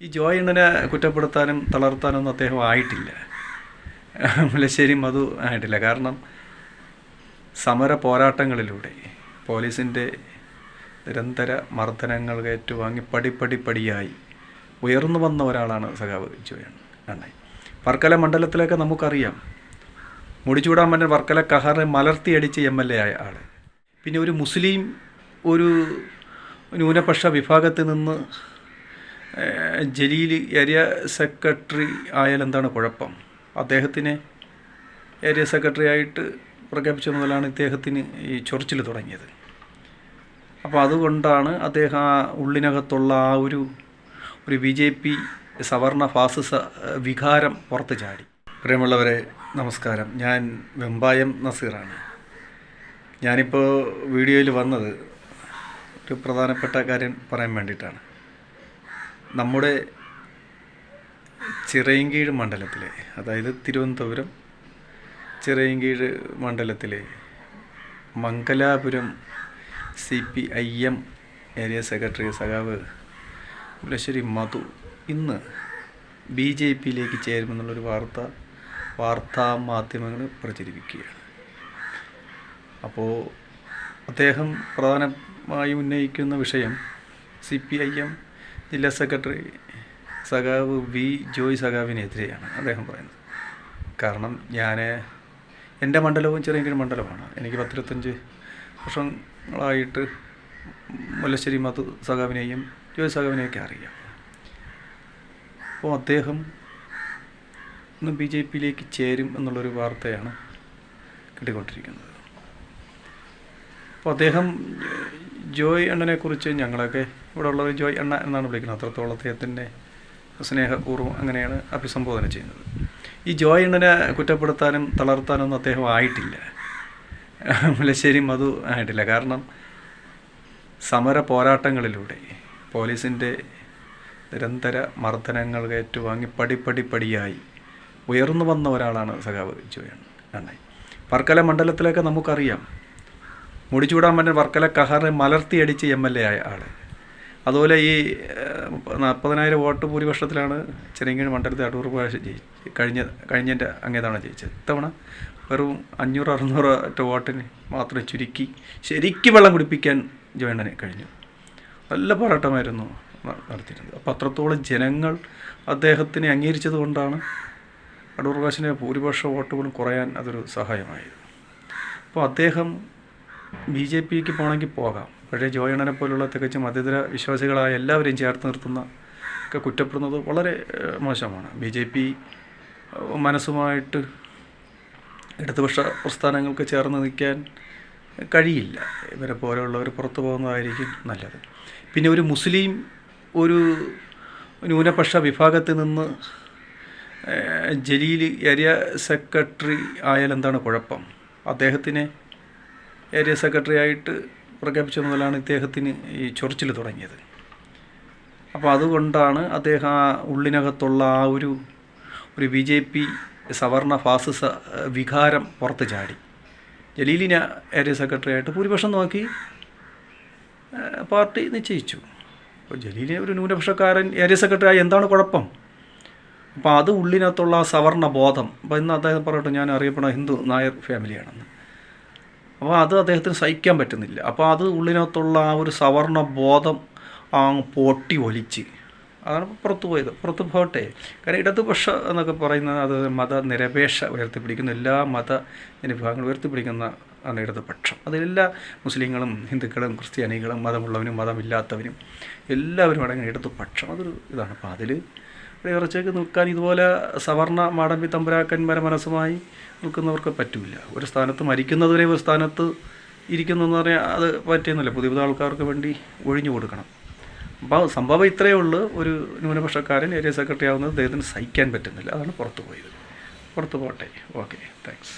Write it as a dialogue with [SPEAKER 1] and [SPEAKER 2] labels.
[SPEAKER 1] ഈ ജോയിണ്ണനെ കുറ്റപ്പെടുത്താനും തളർത്താനൊന്നും അദ്ദേഹം ആയിട്ടില്ല. മുല്ലശ്ശേരി മധു ആയിട്ടില്ല. കാരണം സമര പോരാട്ടങ്ങളിലൂടെ പോലീസിന്റെ നിരന്തര മർദ്ദനങ്ങൾ ഏറ്റുവാങ്ങി പടിപ്പടി പടിയായി ഉയർന്നു വന്ന ഒരാളാണ് സഖാവ് ജോയൺ അണ്ണൻ വർക്കല മണ്ഡലത്തിലൊക്കെ നമുക്കറിയാം. മുടിച്ചൂടാൻ വർക്കല കഹറെ മലർത്തിയടിച്ച് എം എൽ എ ആയ ആൾ പിന്നെ ഒരു മുസ്ലിം ഒരു ന്യൂനപക്ഷ വിഭാഗത്തിൽ നിന്ന് ജലീൽ ഏരിയ സെക്രട്ടറി ആയാൽ എന്താണ് കുഴപ്പം? അദ്ദേഹത്തിനെ ഏരിയ സെക്രട്ടറി ആയിട്ട് പ്രഖ്യാപിച്ച മുതലാണ് ഇദ്ദേഹത്തിന് ഈ ചൊറിച്ചിൽ തുടങ്ങിയത്. അപ്പോൾ അതുകൊണ്ടാണ് അദ്ദേഹം ആ ഉള്ളിനകത്തുള്ള ആ ഒരു ഒരു ബി ജെ പി സവർണ ഫാസിസ വികാരം പുറത്ത് ചാടി. പ്രിയമുള്ളവരെ നമസ്കാരം. ഞാൻ വെമ്പായം നസീറാണ്. ഞാനിപ്പോൾ വീഡിയോയിൽ വന്നത് ഒരു പ്രധാനപ്പെട്ട കാര്യം പറയാൻ വേണ്ടിയിട്ടാണ്. നമ്മുടെ ചിറയൻകീഴ് മണ്ഡലത്തിലെ അതായത് തിരുവനന്തപുരം ചിറയൻകീഴ് മണ്ഡലത്തിലെ Mangalapuram C P I M area secretary സഖാവ് മുലശ്ശേരി മധു ഇന്ന് ബി ജെ പിയിലേക്ക് ചേരുമെന്നുള്ളൊരു വാർത്ത വാർത്താ മാധ്യമങ്ങൾ പ്രചരിപ്പിക്കുകയാണ്. അപ്പോൾ അദ്ദേഹം പ്രധാനമായി ഉന്നയിക്കുന്ന വിഷയം സി പി ഐ എം ജില്ലാ സെക്രട്ടറി സഖാവ് വി ജോയ് സഖാവിനെതിരെയാണ് അദ്ദേഹം പറയുന്നത്. കാരണം ഞാൻ എന്റെ മണ്ഡലവും ചെറിയ മണ്ഡലമാണ്. എനിക്ക് പത്തിരുപത്തഞ്ച് വർഷങ്ങളായിട്ട് മുല്ലശ്ശേരി മധു സഖാവിനെയും ജോയ് സഖാവിനെയൊക്കെ അറിയാം. അപ്പോൾ അദ്ദേഹം ഇന്ന് ബി ജെ പിയിലേക്ക് ചേരും എന്നുള്ളൊരു വാർത്തയാണ് കിട്ടിക്കൊണ്ടിരിക്കുന്നത്. അപ്പോൾ അദ്ദേഹം ജോയ് അണ്ണനെ കുറിച്ച് ഞങ്ങളൊക്കെ ഇവിടെ ഉള്ളവർ ജോയ് അണ്ണ എന്നാണ് വിളിക്കുന്നത്. അത്രത്തോളം അദ്ദേഹത്തിന്റെ സ്നേഹപൂർവം അങ്ങനെയാണ് അഭിസംബോധന ചെയ്യുന്നത്. ഈ ജോയ് അണ്ണനെ കുറ്റപ്പെടുത്താനും തളർത്താനൊന്നും അദ്ദേഹം ആയിട്ടില്ല. മുല്ലശ്ശേരി മധു ആയിട്ടില്ല. കാരണം സമര പോരാട്ടങ്ങളിലൂടെ പോലീസിന്റെ നിരന്തര മർദ്ദനങ്ങൾ ഏറ്റുവാങ്ങി പടിപ്പടി പടിയായി ഉയർന്നു വന്ന ഒരാളാണ് സഖാവ് ജോയൺ അണ്ണൻ. വർക്കല മണ്ഡലത്തിലൊക്കെ നമുക്കറിയാം മുടിച്ചൂടാൻ പറ്റുന്ന വർക്കല കഹറിനെ മലർത്തിയടിച്ച് എം എൽ എ ആയ ആൾ അതുപോലെ ഈ നാൽപ്പതിനായിരം വോട്ട് ഭൂരിപക്ഷത്തിലാണ് ചെറിയങ്കീഴ് മണ്ഡലത്തിൽ അടൂർ പ്രാവശ്യം ജയിച്ചത് കഴിഞ്ഞ കഴിഞ്ഞതിന്റെ അങ്ങേതാണ് ജയിച്ചത്. ഇത്തവണ വെറും അഞ്ഞൂറ് അറുന്നൂറ് വോട്ടിന് മാത്രം ചുരുക്കി ശരിക്കും വെള്ളം കുടിപ്പിക്കാൻ ജോയണ്ണന് കഴിഞ്ഞു. നല്ല പോരാട്ടമായിരുന്നു നടത്തിയിരുന്നത്. അപ്പോൾ അത്രത്തോളം ജനങ്ങൾ അദ്ദേഹത്തിനെ അംഗീകരിച്ചത് കൊണ്ടാണ് അടൂർ പ്രകാശിന്റെ ഭൂരിപക്ഷ വോട്ടുകളും കുറയാൻ അതൊരു സഹായമായത്. അപ്പോൾ അദ്ദേഹം ബി ജെ പിക്ക് പോകണമെങ്കിൽ പോകാം. പക്ഷേ ജോയണനെ പോലുള്ള തികച്ചും മതേതര വിശ്വാസികളായ എല്ലാവരെയും ചേർത്ത് നിർത്തുന്ന ഒക്കെ കുറ്റപ്പെടുന്നത് വളരെ മോശമാണ്. ബി ജെ പി മനസ്സുമായിട്ട് ഇടതുപക്ഷ പ്രസ്ഥാനങ്ങൾക്ക് ചേർന്ന് നിൽക്കാൻ കഴിയില്ല. ഇവരെ പോലെയുള്ളവർ പുറത്തു പോകുന്നതായിരിക്കും നല്ലത്. പിന്നെ ഒരു മുസ്ലിം ഒരു ന്യൂനപക്ഷ വിഭാഗത്തിൽ നിന്ന് ജലീൽ ഏരിയ സെക്രട്ടറി ആയാൽ എന്താണ് കുഴപ്പം? അദ്ദേഹത്തിനെ ഏരിയ സെക്രട്ടറി ആയിട്ട് പ്രഖ്യാപിച്ച മുതലാണ് ഇദ്ദേഹത്തിന് ഈ ചൊറിച്ചിൽ തുടങ്ങിയത്. അപ്പോൾ അതുകൊണ്ടാണ് അദ്ദേഹം ആ ഉള്ളിനകത്തുള്ള ആ ഒരു ഒരു ബി ജെ പി സവർണ ഫാസിസ വികാരം പുറത്ത് ചാടി. ജലീലിനെ ഏരിയ സെക്രട്ടറി ആയിട്ട് ഭൂരിപക്ഷം നോക്കി പാർട്ടി നിശ്ചയിച്ചു. അപ്പോൾ ജലീലിനെ ഒരു ന്യൂനപക്ഷക്കാരൻ ഏരിയ സെക്രട്ടറി ആയി എന്താണ് കുഴപ്പം? അപ്പോൾ അത് ഉള്ളിനകത്തുള്ള ആ സവർണ ബോധം. അപ്പോൾ ഇന്ന് അദ്ദേഹം പറയട്ടെ ഞാൻ അറിയപ്പെടുന്ന ഹിന്ദു നായർ ഫാമിലിയാണെന്ന്. അപ്പോൾ അത് അദ്ദേഹത്തിന് സഹിക്കാൻ പറ്റുന്നില്ല. അപ്പോൾ അത് ഉള്ളിനകത്തുള്ള ആ ഒരു സവർണ ബോധം ആ പൊട്ടി ഒലിച്ച്. അതാണ് പുറത്തു പോയത്. പുറത്ത് പോകട്ടെ. കാരണം ഇടതുപക്ഷ എന്നൊക്കെ പറയുന്നത് അത് മതനിരപേക്ഷ ഉയർത്തിപ്പിടിക്കുന്ന എല്ലാ മത വിഭാഗങ്ങളും ഉയർത്തിപ്പിടിക്കുന്ന ആണ് ഇടതുപക്ഷം അതിലെല്ലാ മുസ്ലിങ്ങളും ഹിന്ദുക്കളും ക്രിസ്ത്യാനികളും മതമുള്ളവനും മതമില്ലാത്തവരും എല്ലാവരും അടങ്ങുന്ന ഇടതുപക്ഷം അതൊരു ഇതാണ്. അപ്പോൾ അതിൽ ഉയർച്ചയ്ക്ക് നിൽക്കാൻ ഇതുപോലെ സവർണ മാടമ്പി തമ്പുരാക്കന്മാരെ മനസ്സുമായി നിൽക്കുന്നവർക്ക് പറ്റില്ല ഒരു സ്ഥാനത്ത് മരിക്കുന്നതുവരെ ഒരു സ്ഥാനത്ത് ഇരിക്കുന്നതെന്ന് പറഞ്ഞാൽ അത് പറ്റുന്നില്ല പുതിയ പുതിയ ആൾക്കാർക്ക് വേണ്ടി ഒഴിഞ്ഞു കൊടുക്കണം. അപ്പോൾ സംഭവം ഇത്രയേ ഉള്ളൂ. ഒരു ന്യൂനപക്ഷക്കാരൻ ഏരിയ സെക്രട്ടറി ആവുന്നത് അദ്ദേഹത്തിന് സഹിക്കാൻ പറ്റുന്നില്ല. അതാണ് പുറത്തു പോയത് പുറത്തു പോട്ടെ ഓക്കെ. താങ്ക്സ്.